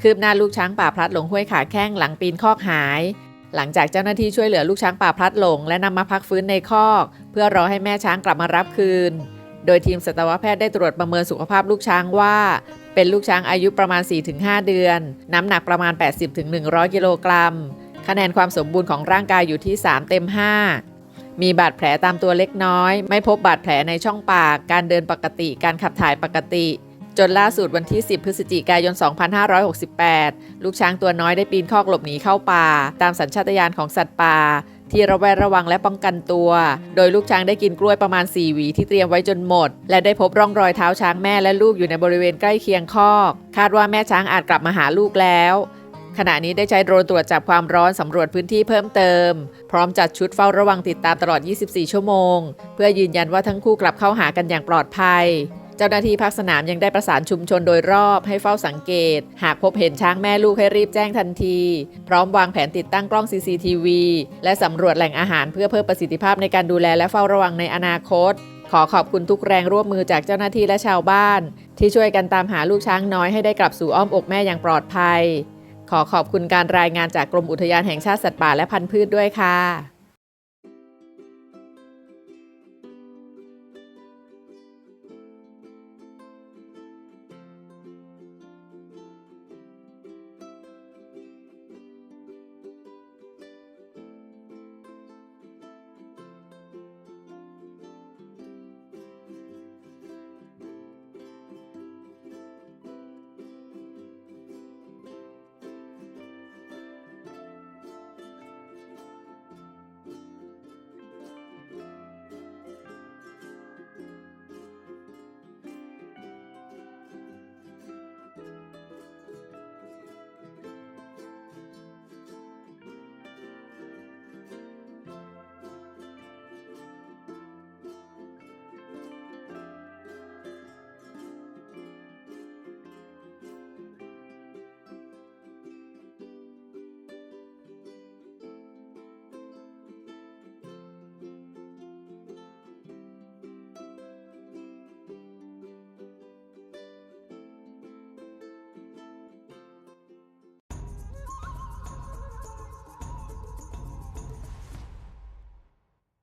คืบหน้าลูกช้างป่าพลัดหลงห้วยขาแข้งหลังปีนคอกหาย หลังจากเจ้าหน้าที่ช่วยเหลือลูกช้างป่าพลัดหลง และนำมาพักฟื้นในคอก เพื่อรอให้แม่ช้างกลับมารับคืน โดยทีมสัตวแพทย์ได้ตรวจประเมินสุขภาพลูกช้างว่า เป็นลูกช้างอายุประมาณ 4-5 เดือน น้ำหนักประมาณ 80-100 กิโลกรัมคะแนนความสมบูรณ์ของร่างกายอยู่ที่ 3 เต็ม 5 มีบาดแผลตามตัวเล็กน้อย ไม่พบบาดแผลในช่องปาก การเดินปกติ การขับถ่ายปกติ จนล่าสุดวันที่ 10 พฤศจิกายน 2568 ลูกช้างตัวน้อยได้ปีนคอกหลบหนีเข้าป่า ตามสัญชาตญาณของสัตว์ป่า ที่ระแวดระวังและป้องกันตัว โดยลูกช้างได้กินกล้วยประมาณ 4 หวีที่เตรียมไว้จนหมด และได้พบร่องรอยเท้าช้างแม่และลูกอยู่ในบริเวณใกล้เคียงคอก คาดว่าแม่ช้างอาจกลับมาหาลูกแล้วขณะนี้ได้ใช้โดรนตรวจจับความร้อนสำรวจพื้นที่เพิ่มเติม พร้อมจัดชุดเฝ้าระวังติดตามตลอด 24 ชั่วโมง เพื่อยืนยันว่าทั้งคู่กลับเข้าหากันอย่างปลอดภัย เจ้าหน้าที่ภาคสนามยังได้ประสานชุมชนโดยรอบให้เฝ้าสังเกต หากพบเห็นช้างแม่ลูกให้รีบแจ้งทันที พร้อมวางแผนติดตั้งกล้อง CCTV และสำรวจแหล่งอาหารเพื่อเพิ่มประสิทธิภาพในการดูแลและเฝ้าระวังในอนาคต ขอขอบคุณทุกแรงร่วมมือจากเจ้าหน้าที่และชาวบ้าน ที่ช่วยกันตามหาลูกช้างน้อยให้ได้กลับสู่อ้อมอกแม่อย่างปลอดภัย ขอขอบคุณการรายงานจากกรมอุทยานแห่งชาติสัตว์ป่าและพันธุ์พืชด้วยค่ะ